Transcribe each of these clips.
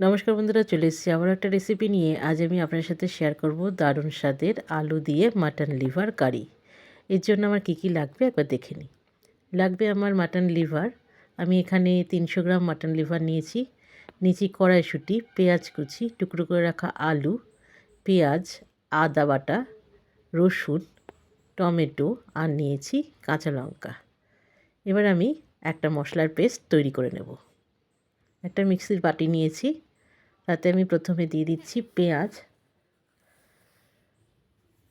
নমস্কার বন্ধুরা, চলে এসেছি আবার একটা রেসিপি নিয়ে। আজ আমি আপনার সাথে শেয়ার করব দারুণ স্বাদের আলু দিয়ে মাটন লিভার কারি এর জন্য আমার কী কী লাগবে একবার দেখে নিই। লাগবে আমার মাটন লিভার আমি এখানে তিনশো গ্রাম মাটন লিভার নিয়েছি। নিয়েছি কড়াইশুঁটি, পেঁয়াজ কুচি, টুকরো করে রাখা আলু, পেঁয়াজ, আদা বাটা, রসুন, টমেটো আর নিয়েছি কাঁচা লঙ্কা। এবার আমি একটা মশলার পেস্ট তৈরি করে নেব। একটা মিক্সির বাটি নিয়েছি। তাতে আমি প্রথমে দিয়ে দিচ্ছি পেঁয়াজ।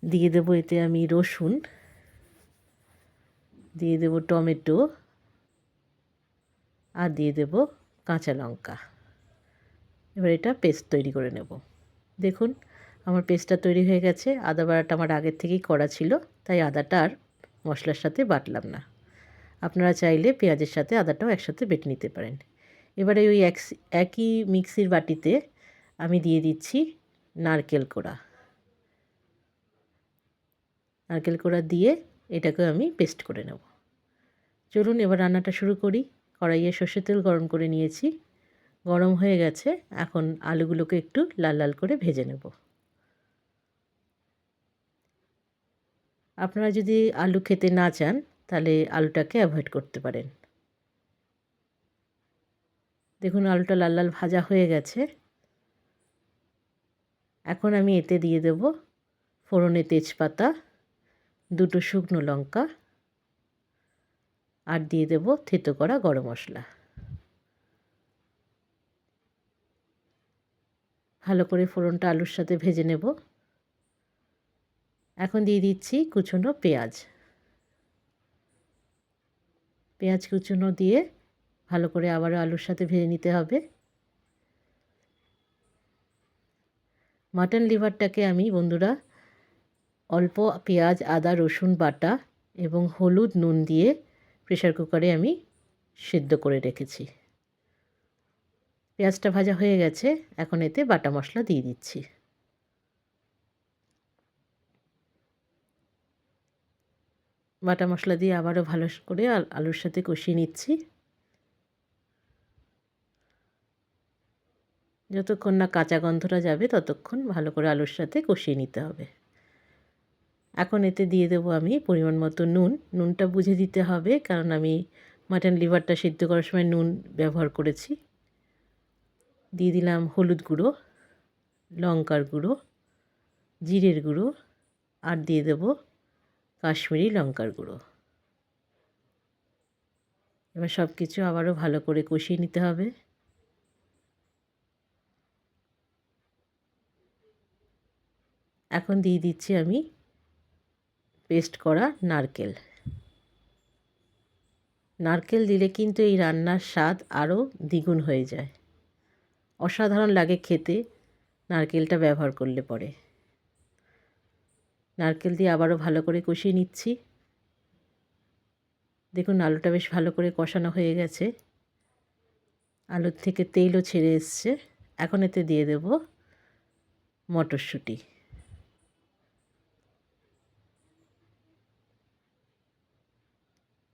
দিয়ে দেবো এতে আমি রসুন। দিয়ে দেবো টমেটো। আর দিয়ে দেব কাঁচা লঙ্কা। এবার এটা পেস্ট তৈরি করে নেব। দেখুন, আমার পেস্টটা তৈরি হয়ে গেছে। আদা বাড়াটা আমার আগের থেকেই করা ছিল, তাই আদাটা আর মশলার সাথে বাটলাম না। আপনারা চাইলে পেঁয়াজের সাথে আদাটাও একসাথে বেটে নিতে পারেন। এবারে ওই এক, একই মিক্সির বাটিতে আমি দিয়ে দিচ্ছি নারকেল কোড়া। নারকেল কোড়া দিয়ে এটাকে আমি পেস্ট করে নেব। চলুন এবার রান্নাটা শুরু করি। কড়াইয়ে সর্ষের তেল গরম করে নিয়েছি। গরম হয়ে গেছে, এখন আলুগুলোকে একটু লাল লাল করে ভেজে নেব। আপনারা যদি আলু খেতে না চান, তাহলে আলুটাকে অ্যাভয়েড করতে পারেন। দেখুন আলুটা লাল লাল ভাজা হয়ে গেছে। এখন আমি এতে দিয়ে দেব ফোড়নে তেজপাতা, দুটো শুকনো লঙ্কা আর দিয়ে দেব থেতো করা গরম মশলা। ভালো করে ফোড়নটা আলুর সাথে ভেজে নেব। এখন দিয়ে দিচ্ছি কুচনো পেঁয়াজ। পেঁয়াজ কুচনো দিয়ে ভালো করে আবারও আলুর সাথে ভেজে নিতে হবে। মাটন লিভারটাকে আমি বন্ধুরা অল্প পেঁয়াজ, আদা, রসুন বাটা এবং হলুদ নুন দিয়ে প্রেশার কুকারে আমি সেদ্ধ করে রেখেছি। পেঁয়াজটা ভাজা হয়ে গেছে, এখন এতে বাটা মশলা দিয়ে দিচ্ছি। বাটা মশলা দিয়ে আবারও ভালো করে আলুর সাথে কষিয়ে নিচ্ছি। যতক্ষণ না কাঁচা গন্ধটা যাবে, ততক্ষণ ভালো করে আলুর সাথে কষিয়ে নিতে হবে। এখন এতে দিয়ে দেবো আমি পরিমাণ মতো নুন। নুনটা বুঝে দিতে হবে, কারণ আমি মাটন লিভারটা সিদ্ধ করার সময় নুন ব্যবহার করেছি। দিয়ে দিলাম হলুদ গুঁড়ো, লঙ্কার গুঁড়ো, জিরের গুঁড়ো, আর দিয়ে দেব কাশ্মীরি লঙ্কার গুঁড়ো। এবার সব কিছু আবারও ভালো করে কষিয়ে নিতে হবে। এখন দিয়ে দিচ্ছি আমি পেস্ট করা নারকেল। নারকেল দিলে কিন্তু এই রান্নার স্বাদ আরও দ্বিগুণ হয়ে যায়। অসাধারণ লাগে খেতে, নারকেলটা ব্যবহার করলে পরে। নারকেল দিয়ে আবারও ভালো করে কষিয়ে নিচ্ছি। দেখুন আলুটা বেশ ভালো করে কষানো হয়ে গেছে। আলুর থেকে তেলও ছেড়ে এসছে। এখন এতে দিয়ে দেব মটরশুঁটি।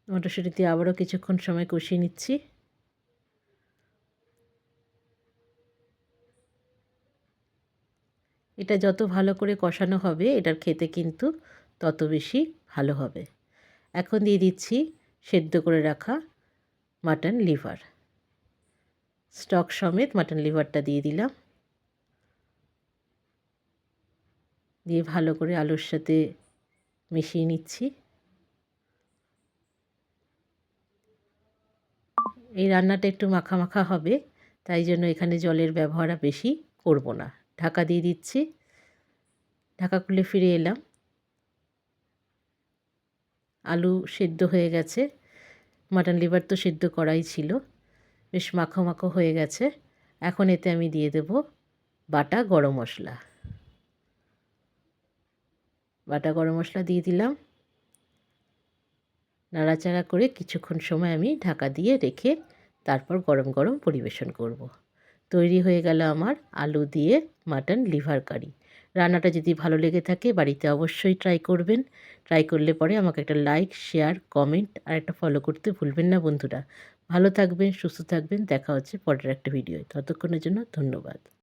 মটরশুঁটি দিয়ে আবারও কিছুক্ষণ সময় কষিয়ে নিচ্ছি। এটা যত ভালো করে কষানো হবে, এটার খেতে কিন্তু তত বেশি ভালো হবে। এখন দিয়ে দিচ্ছি সেদ্ধ করে রাখা মাটন লিভার। স্টক সমেত মাটন লিভারটা দিয়ে দিলাম। দিয়ে ভালো করে আলুর সাথে মিশিয়ে নিচ্ছি। এই রান্নাটা একটু মাখা মাখা হবে, তাই জন্য এখানে জলের ব্যবহার বেশি করব না। ঢাকা দিয়ে দিচ্ছি। ঢাকা খুলে ফিরে এলাম। আলু সেদ্ধ হয়ে গেছে। মাটন লিভার তো সেদ্ধ করাই ছিল। বেশ মাখো মাখো হয়ে গেছে। এখন এতে আমি দিয়ে দেব বাটা গরম মশলা। বাটা গরম মশলা দিয়ে দিলাম। নাড়াচাড়া করে কিছুক্ষণ সময় আমি ঢাকা দিয়ে রেখে তারপর গরম গরম পরিবেশন করব। তৈরি হয়ে গেল আমার আলু দিয়ে মাটন লিভার কারি। রান্নাটা যদি ভালো লেগে থাকে বাড়িতে অবশ্যই ট্রাই করবেন। ট্রাই করলে পরে আমাকে একটা লাইক শেয়ার কমেন্ট আর একটা ফলো করতে ভুলবেন না বন্ধুরা। ভালো থাকবেন, সুস্থ থাকবেন। দেখা হচ্ছে পরের একটা ভিডিও ততক্ষণের জন্য ধন্যবাদ।